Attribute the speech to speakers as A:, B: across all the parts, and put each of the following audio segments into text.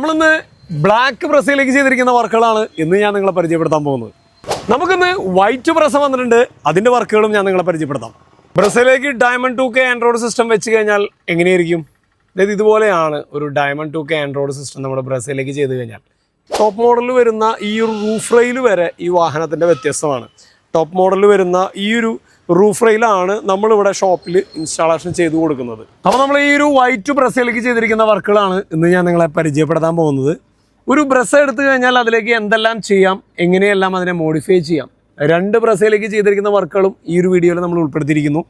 A: നമ്മളിന്ന് ബ്ലാക്ക് പ്രസയിലേക്ക് ചെയ്തിരിക്കുന്ന വർക്കുകളാണ് ഇന്ന് ഞാൻ നിങ്ങളെ പരിചയപ്പെടുത്താൻ പോകുന്നത്. നമുക്കിന്ന് വൈറ്റ് പ്രസ വന്നിട്ടുണ്ട്. അതിന്റെ വർക്കുകളും ഞാൻ നിങ്ങളെ പരിചയപ്പെടുത്താം. ബ്രസയിലേക്ക് diamond two K Android system വെച്ച് കഴിഞ്ഞാൽ എങ്ങനെയായിരിക്കും? അതായത് ഇതുപോലെയാണ് ഒരു diamond two K Android system നമ്മുടെ ബ്രസയിലേക്ക് ചെയ്ത് കഴിഞ്ഞാൽ. ടോപ്പ് മോഡലിൽ വരുന്ന ഈ ഒരു റൂഫ് റെയിൽ വരെ ഈ വാഹനത്തിന്റെ വ്യത്യസ്തമാണ്. ടോപ്പ് മോഡലിൽ വരുന്ന ഈ ഒരു റൂഫ് റെയിലാണ് നമ്മളിവിടെ ഷോപ്പിൽ ഇൻസ്റ്റാളേഷൻ ചെയ്തു കൊടുക്കുന്നത്. അപ്പോൾ നമ്മൾ ഈ ഒരു വൈറ്റ് ബ്രസയിലേക്ക് ചെയ്തിരിക്കുന്ന വർക്കുകളാണ് ഇന്ന് ഞാൻ നിങ്ങളെ പരിചയപ്പെടുത്താൻ പോകുന്നത്. ഒരു ബ്രസ് എടുത്തു കഴിഞ്ഞാൽ അതിലേക്ക് എന്തെല്ലാം ചെയ്യാം എങ്ങനെയെല്ലാം അതിനെ മോഡിഫൈ ചെയ്യാം രണ്ട് ബ്രസയിലേക്ക് ചെയ്തിരിക്കുന്ന വർക്കുകളും ഈ ഒരു വീഡിയോയിൽ നമ്മൾ ഉൾപ്പെടുത്തിയിരിക്കുന്നു.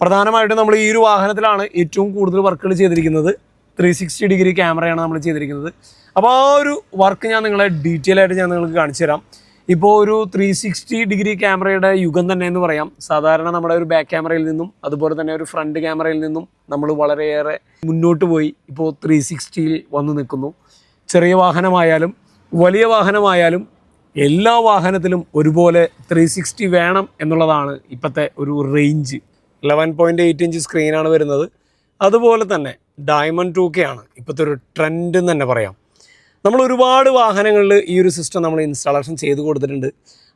A: പ്രധാനമായിട്ടും നമ്മൾ ഈ ഒരു വാഹനത്തിലാണ് ഏറ്റവും കൂടുതൽ വർക്കുകൾ ചെയ്തിരിക്കുന്നത്. ത്രീ സിക്സ്റ്റി ഡിഗ്രി ക്യാമറയാണ് നമ്മൾ ചെയ്തിരിക്കുന്നത്. അപ്പോൾ ആ ഒരു വർക്ക് ഞാൻ നിങ്ങളെ ഡീറ്റെയിൽ ആയിട്ട് ഞാൻ നിങ്ങൾക്ക് കാണിച്ചു തരാം. ഇപ്പോൾ ഒരു ത്രീ സിക്സ്റ്റി ഡിഗ്രി ക്യാമറയുടെ യുഗം തന്നെ എന്ന് പറയാം. സാധാരണ നമ്മുടെ ഒരു ബാക്ക് ക്യാമറയിൽ നിന്നും അതുപോലെ തന്നെ ഒരു ഫ്രണ്ട് ക്യാമറയിൽ നിന്നും നമ്മൾ വളരെയേറെ മുന്നോട്ട് പോയി ഇപ്പോൾ ത്രീ സിക്സ്റ്റിയിൽ വന്ന് നിൽക്കുന്നു. ചെറിയ വാഹനമായാലും വലിയ വാഹനമായാലും എല്ലാ വാഹനത്തിലും ഒരുപോലെ ത്രീ സിക്സ്റ്റി വേണം എന്നുള്ളതാണ് ഇപ്പോഴത്തെ ഒരു range eleven point eight inch സ്ക്രീനാണ് വരുന്നത്. അതുപോലെ തന്നെ ഡയമണ്ട് ടു കെ ആണ്. ഇപ്പോഴത്തെ ഒരു ട്രെൻഡ് എന്ന് തന്നെ പറയാം. നമ്മൾ ഒരുപാട് വാഹനങ്ങളിൽ ഈ ഒരു സിസ്റ്റം നമ്മൾ ഇൻസ്റ്റാളേഷൻ ചെയ്ത് കൊടുത്തിട്ടുണ്ട്.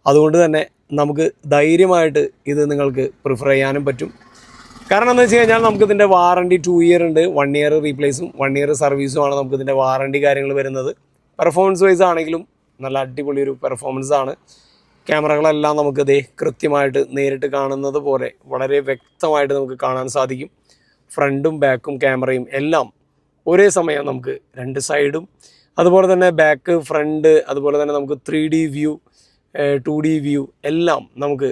A: അതുകൊണ്ട് തന്നെ നമുക്ക് ധൈര്യമായിട്ട് ഇത് നിങ്ങൾക്ക് പ്രിഫർ ചെയ്യാനും പറ്റും. കാരണം എന്താ വെച്ച് കഴിഞ്ഞാൽ നമുക്ക് ഇതിന്റെ വാറണ്ടി ടു ഇയർ ഉണ്ട് വൺ ഇയർ റീപ്ലേസും വൺ ഇയർ സർവീസും ആണ് നമുക്ക് ഇതിന്റെ വാറണ്ടി കാര്യങ്ങൾ വരുന്നത്. പെർഫോമൻസ് വൈസ് ആണെങ്കിലും നല്ല അടിപൊളി ഒരു പെർഫോമൻസ് ആണ്. ക്യാമറകളെല്ലാം നമുക്ക് ദേ കൃത്യമായിട്ട് നേരിട്ട് കാണുന്നത് പോലെ വളരെ വ്യക്തമായിട്ട് നമുക്ക് കാണാൻ സാധിക്കും. ഫ്രണ്ടും ബാക്കും ക്യാമറയും എല്ലാം ഒരേ സമയം നമുക്ക് രണ്ട് സൈഡും അതുപോലെ തന്നെ ബാക്ക് ഫ്രണ്ട് അതുപോലെ തന്നെ നമുക്ക് three D view two D view എല്ലാം നമുക്ക്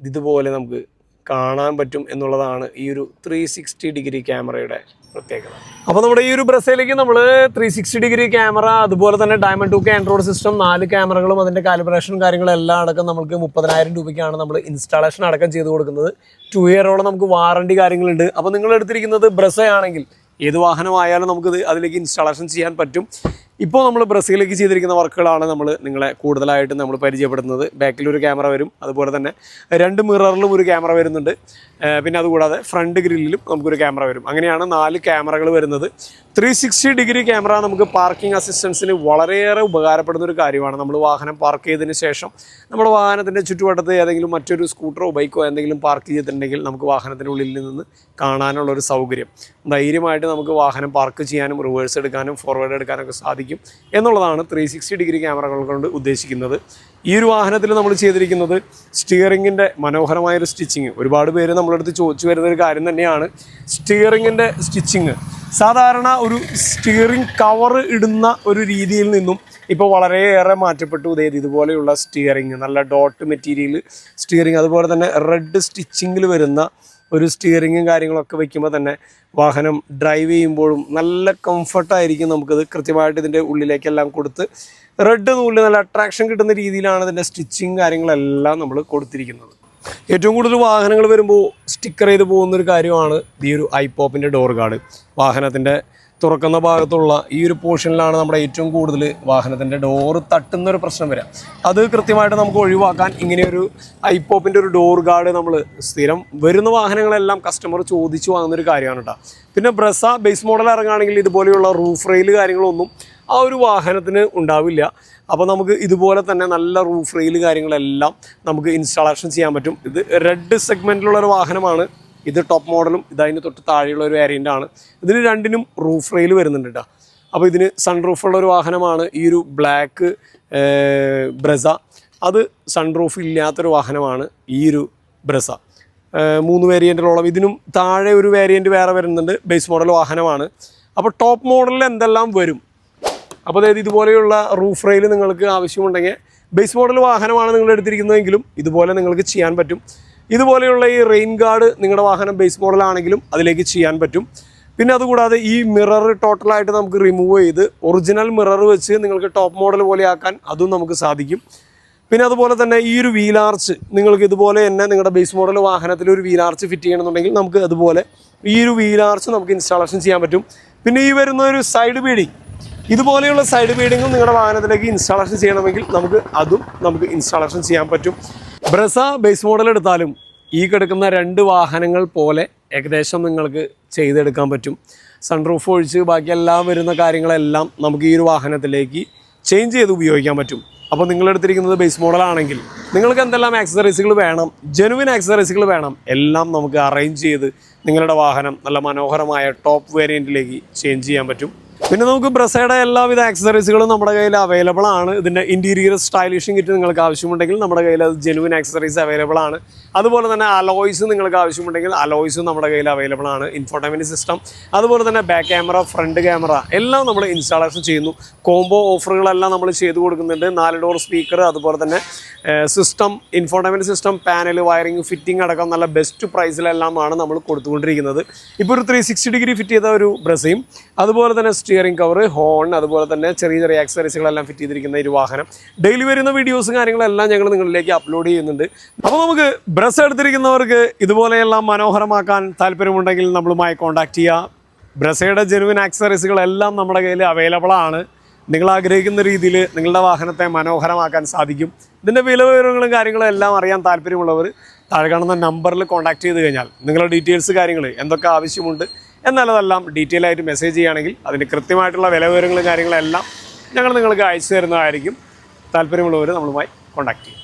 A: ഇതുപോലെ നമുക്ക് കാണാൻ പറ്റും എന്നുള്ളതാണ് ഈ ഒരു ത്രീ സിക്സ്റ്റി ഡിഗ്രി ക്യാമറയുടെ പ്രത്യേകത. അപ്പോൾ നമ്മുടെ ഈ ഒരു ബ്രസയിലേക്ക് നമ്മൾ ത്രീ സിക്സ്റ്റി ഡിഗ്രി ക്യാമറ അതുപോലെ തന്നെ diamond two K Android system നാല് ക്യാമറകളും അതിന്റെ കാലിബ്രേഷനും കാര്യങ്ങളും എല്ലാം അടക്കം നമുക്ക് മുപ്പതിനായിരം രൂപയ്ക്കാണ് നമ്മൾ ഇൻസ്റ്റാളേഷൻ അടക്കം ചെയ്ത് കൊടുക്കുന്നത്. ടു ഇയറോളം നമുക്ക് വാറണ്ടി കാര്യങ്ങളുണ്ട്. അപ്പോൾ നിങ്ങൾ എടുത്തിരിക്കുന്നത് ബ്രസ ആണെങ്കിൽ ഏത് വാഹനമായാലും നമുക്കിത് അതിലേക്ക് ഇൻസ്റ്റാളേഷൻ ചെയ്യാൻ പറ്റും. ഇപ്പോൾ നമ്മൾ ബ്രസീലിലേക്ക് ചെയ്തിരിക്കുന്ന വർക്കുകളാണ് നമ്മൾ നിങ്ങളെ കൂടുതലായിട്ട് നമ്മൾ പരിചയപ്പെടുത്തുന്നത്. ബാക്കിൽ ഒരു ക്യാമറ വരും. അതുപോലെ തന്നെ രണ്ട് മിററിലും ഒരു ക്യാമറ വരുന്നുണ്ട്. പിന്നെ അതുകൂടാതെ ഫ്രണ്ട് ഗ്രില്ലിലും നമുക്കൊരു ക്യാമറ വരും. അങ്ങനെയാണ് നാല് ക്യാമറകൾ വരുന്നത്. ത്രീ സിക്സ്റ്റി ഡിഗ്രി ക്യാമറ നമുക്ക് പാർക്കിംഗ് അസിസ്റ്റൻസിന് വളരെയേറെ ഉപകാരപ്പെടുന്ന ഒരു കാര്യമാണ്. നമ്മൾ വാഹനം പാർക്ക് ചെയ്തതിന് ശേഷം നമ്മുടെ വാഹനത്തിന്റെ ചുറ്റുവട്ടത്ത് ഏതെങ്കിലും മറ്റൊരു സ്കൂട്ടറോ ബൈക്കോ എന്തെങ്കിലും പാർക്ക് ചെയ്തിട്ടുണ്ടെങ്കിൽ നമുക്ക് വാഹനത്തിനുള്ളിൽ നിന്ന് കാണാനുള്ള ഒരു സൗകര്യം. ധൈര്യമായിട്ട് നമുക്ക് വാഹനം പാർക്ക് ചെയ്യാനും റിവേഴ്സ് എടുക്കാനും ഫോർവേഡ് എടുക്കാനൊക്കെ സാധിക്കും. എന്നുള്ളതാണ് ത്രീ സിക്സ്റ്റി ഡിഗ്രി ക്യാമറകൾ കൊണ്ട് ഉദ്ദേശിക്കുന്നത്. ഈ ഒരു വാഹനത്തിൽ നമ്മൾ ചെയ്തിരിക്കുന്നത് സ്റ്റിയറിങ്ങിന്റെ മനോഹരമായൊരു സ്റ്റിച്ചിങ് ഒരുപാട് പേര് നമ്മുടെ അടുത്ത് ചോദിച്ചു വരുന്ന ഒരു കാര്യം തന്നെയാണ്. സ്റ്റിയറിങ്ങിന്റെ സ്റ്റിച്ചിങ് സാധാരണ ഒരു സ്റ്റിയറിംഗ് കവർ ഇടുന്ന ഒരു രീതിയിൽ നിന്നും ഇപ്പോൾ വളരെയേറെ മാറ്റപ്പെട്ടു. ഇതേ ഇതുപോലെയുള്ള സ്റ്റിയറിങ് നല്ല ഡോട്ട് മെറ്റീരിയൽ സ്റ്റിയറിങ് അതുപോലെ തന്നെ റെഡ് സ്റ്റിച്ചിങ്ങിൽ വരുന്ന ഒരു സ്റ്റിയറിങ്ങും കാര്യങ്ങളൊക്കെ വെക്കുമ്പോൾ തന്നെ വാഹനം ഡ്രൈവ് ചെയ്യുമ്പോഴും നല്ല കംഫർട്ടായിരിക്കും നമുക്കത് കൃത്യമായിട്ട് ഇതിന്റെ ഉള്ളിലേക്കെല്ലാം കൊടുത്ത് റെഡ് നൂലിൽ നല്ല അട്രാക്ഷൻ കിട്ടുന്ന രീതിയിലാണ് ഇതിന്റെ സ്റ്റിച്ചിങ് കാര്യങ്ങളെല്ലാം നമ്മൾ കൊടുത്തിരിക്കുന്നത്. ഏറ്റവും കൂടുതൽ വാഹനങ്ങൾ വരുമ്പോൾ സ്റ്റിക്കർ ചെയ്ത് പോകുന്ന ഒരു കാര്യമാണ് ഈ ഒരു ഐപോപ്പിന്റെ ഡോർ ഗാർഡ് വാഹനത്തിന്റെ തുറക്കുന്ന ഭാഗത്തുള്ള ഈ ഒരു പോർഷനിലാണ് നമ്മുടെ ഏറ്റവും കൂടുതൽ വാഹനത്തിന്റെ ഡോറ് തട്ടുന്ന ഒരു പ്രശ്നം വരാം അത് കൃത്യമായിട്ട് നമുക്ക് ഒഴിവാക്കാൻ ഇങ്ങനെയൊരു ഐപ്പോപ്പിന്റെ ഒരു ഡോർ ഗാർഡ് നമ്മൾ സ്ഥിരം വരുന്ന വാഹനങ്ങളെല്ലാം കസ്റ്റമർ ചോദിച്ചു വാങ്ങുന്ന ഒരു കാര്യമാണ് കേട്ടോ. പിന്നെ ബ്രസ ബേസ് മോഡൽ ഇറങ്ങുകയാണെങ്കിൽ ഇതുപോലെയുള്ള റൂഫ് റെയിൽ കാര്യങ്ങളൊന്നും ആ ഒരു വാഹനത്തിന് ഉണ്ടാവില്ല. അപ്പോൾ നമുക്ക് ഇതുപോലെ തന്നെ നല്ല റൂഫ് റെയിൽ കാര്യങ്ങളെല്ലാം നമുക്ക് ഇൻസ്റ്റാളേഷൻ ചെയ്യാൻ പറ്റും. ഇത് റെഡ് സെഗ്മെന്റിലുള്ള ഒരു വാഹനമാണ്. ഇത് ടോപ്പ് മോഡലും ഇത് അതിന് തൊട്ട് താഴെയുള്ള ഒരു വേരിയന്റ് ആണ്. ഇതിന് രണ്ടിനും റൂഫ് റെയിൽ വരുന്നുണ്ട് കേട്ടോ അപ്പോൾ ഇതിന് സൺ റൂഫുള്ള ഒരു വാഹനമാണ് ഈ ഒരു ബ്ലാക്ക് ബ്രസ അത് സൺ റൂഫ് ഇല്ലാത്തൊരു വാഹനമാണ് ഈ ഒരു ബ്രസ മൂന്ന് വേരിയന്റിലോളം ഇതിനും താഴെ ഒരു വേരിയന്റ് വേറെ വരുന്നുണ്ട് ബേസ് മോഡൽ വാഹനമാണ്. അപ്പോൾ ടോപ്പ് മോഡലിൽ എന്തെല്ലാം വരും? അപ്പോൾ അതായത് ഇതുപോലെയുള്ള റൂഫ് റെയിൽ നിങ്ങൾക്ക് ആവശ്യമുണ്ടെങ്കിൽ ബേസ് മോഡൽ വാഹനമാണ് നിങ്ങൾ എടുത്തിരിക്കുന്നതെങ്കിലും ഇതുപോലെ നിങ്ങൾക്ക് ചെയ്യാൻ പറ്റും. ഇതുപോലെയുള്ള ഈ റെയിൻ ഗാർഡ് നിങ്ങളുടെ വാഹനം ബേസ് മോഡലാണെങ്കിലും അതിലേക്ക് ചെയ്യാൻ പറ്റും. പിന്നെ അതുകൂടാതെ ഈ മിറർ ടോട്ടലായിട്ട് നമുക്ക് റിമൂവ് ചെയ്ത് ഒറിജിനൽ മിറർ വെച്ച് നിങ്ങൾക്ക് ടോപ്പ് മോഡൽ പോലെ ആക്കാൻ അതും നമുക്ക് സാധിക്കും. പിന്നെ അതുപോലെ തന്നെ ഈ ഒരു വീലാർച്ച് നിങ്ങൾക്ക് ഇതുപോലെ തന്നെ നിങ്ങളുടെ ബേസ് മോഡൽ വാഹനത്തിൽ ഒരു വീലാർച്ച് ഫിറ്റ് ചെയ്യണമെന്നുണ്ടെങ്കിൽ നമുക്ക് അതുപോലെ ഈ ഒരു വീലാർച്ച് നമുക്ക് ഇൻസ്റ്റാളേഷൻ ചെയ്യാൻ പറ്റും. പിന്നെ ഈ വരുന്ന ഒരു സൈഡ് ബീഡിങ് ഇതുപോലെയുള്ള സൈഡ് ബീഡിങ്ങും നിങ്ങളുടെ വാഹനത്തിലേക്ക് ഇൻസ്റ്റാളേഷൻ ചെയ്യണമെങ്കിൽ നമുക്ക് അതും നമുക്ക് ഇൻസ്റ്റാളേഷൻ ചെയ്യാൻ പറ്റും. ബ്രസ ബേസ് മോഡൽ എടുത്താലും ഈ കിടക്കുന്ന രണ്ട് വാഹനങ്ങൾ പോലെ ഏകദേശം നിങ്ങൾക്ക് ചെയ്തെടുക്കാൻ പറ്റും. സൺറൂഫ് ഒഴിച്ച് ബാക്കിയെല്ലാം വരുന്ന കാര്യങ്ങളെല്ലാം നമുക്ക് ഈ ഒരു വാഹനത്തിലേക്ക് ചേഞ്ച് ചെയ്ത് ഉപയോഗിക്കാൻ പറ്റും. അപ്പോൾ നിങ്ങൾ എടുത്തിരിക്കുന്നത് ബേസ് മോഡലാണെങ്കിൽ നിങ്ങൾക്ക് എന്തെല്ലാം ആക്സസറീസുകൾ വേണം ജെനുവിൻ ആക്സസറീസുകൾ വേണം എല്ലാം നമുക്ക് അറേഞ്ച് ചെയ്ത് നിങ്ങളുടെ വാഹനം നല്ല മനോഹരമായ ടോപ്പ് വേരിയന്റിലേക്ക് ചേഞ്ച് ചെയ്യാൻ പറ്റും. പിന്നെ നമുക്ക് ബ്രസയുടെ എല്ലാവിധ ആക്സസറീസുകളും നമ്മുടെ കയ്യിൽ അവൈലബിൾ ആണ്. ഇതിന്റെ ഇന്റീരിയർ സ്റ്റൈലിഷിംഗ് കിറ്റ് നിങ്ങൾക്ക് ആവശ്യമുണ്ടെങ്കിൽ നമ്മുടെ കയ്യിൽ അത് ജെനുവിൻ ആക്സസറീസ് അവൈലബിൾ ആണ്. അതുപോലെ തന്നെ അലോയ്സ് നിങ്ങൾക്ക് ആവശ്യമുണ്ടെങ്കിൽ അലോയ്സും നമ്മുടെ കയ്യിൽ അവൈലബിൾ ആണ്. ഇൻഫോർട്ടൈൻമെന്റ് സിസ്റ്റം അതുപോലെ തന്നെ ബാക്ക് ക്യാമറ ഫ്രണ്ട് ക്യാമറ എല്ലാം നമ്മൾ ഇൻസ്റ്റാളേഷൻ ചെയ്യുന്നു. കോംബോ ഓഫറുകളെല്ലാം നമ്മൾ ചെയ്തു കൊടുക്കുന്നുണ്ട്. നാല് ഡോർ സ്പീക്കർ അതുപോലെ തന്നെ system infotainment system panel wiring fitting അടക്കം നല്ല ബെസ്റ്റ് പ്രൈസിലെല്ലാമാണ് നമ്മൾ കൊടുത്തുകൊണ്ടിരിക്കുന്നത്. ഇപ്പോൾ ഒരു ത്രീ സിക്സ്റ്റി ഡിഗ്രി ഫിറ്റ് ചെയ്ത ഒരു ബ്രസയും അതുപോലെ തന്നെ സ്റ്റിയറിംഗ് കവർ ഹോൺ അതുപോലെ തന്നെ ചെറിയ ചെറിയ ആക്സസറീസുകളെല്ലാം ഫിറ്റ് ചെയ്തിരിക്കുന്ന ഒരു വാഹനം. ഡെയിലി വരുന്ന വീഡിയോസും കാര്യങ്ങളെല്ലാം ഞങ്ങൾ നിങ്ങളിലേക്ക് അപ്ലോഡ് ചെയ്യുന്നുണ്ട്. അപ്പോൾ നമുക്ക് ബ്രസ് എടുത്തിരിക്കുന്നവർക്ക് ഇതുപോലെയെല്ലാം മനോഹരമാക്കാൻ താല്പര്യമുണ്ടെങ്കിൽ നമ്മളുമായി കോൺടാക്റ്റ് ചെയ്യുക ബ്രസയുടെ ജെനുവിൻ ആക്സസറീസുകളെല്ലാം നമ്മുടെ കയ്യിൽ അവൈലബിൾ ആണ്. നിങ്ങൾ ആഗ്രഹിക്കുന്ന രീതിയിൽ നിങ്ങളുടെ വാഹനത്തെ മനോഹരമാക്കാൻ സാധിക്കും. ഇതിന്റെ വില വിവരങ്ങളും കാര്യങ്ങളും എല്ലാം അറിയാൻ താല്പര്യമുള്ളവർ താഴെ കാണുന്ന നമ്പറിൽ കോൺടാക്ട് ചെയ്ത് കഴിഞ്ഞാൽ നിങ്ങളുടെ ഡീറ്റെയിൽസ് കാര്യങ്ങൾ എന്തൊക്കെ ആവശ്യമുണ്ട് എന്നാലതെല്ലാം ഡീറ്റെയിൽ ആയിട്ട് മെസ്സേജ് ചെയ്യുകയാണെങ്കിൽ അതിന് കൃത്യമായിട്ടുള്ള വില വിവരങ്ങളും കാര്യങ്ങളെല്ലാം ഞങ്ങൾ നിങ്ങൾക്ക് അയച്ചു തരുന്നതായിരിക്കും. താല്പര്യമുള്ളവർ നമ്മളുമായി കോൺടാക്ട് ചെയ്യും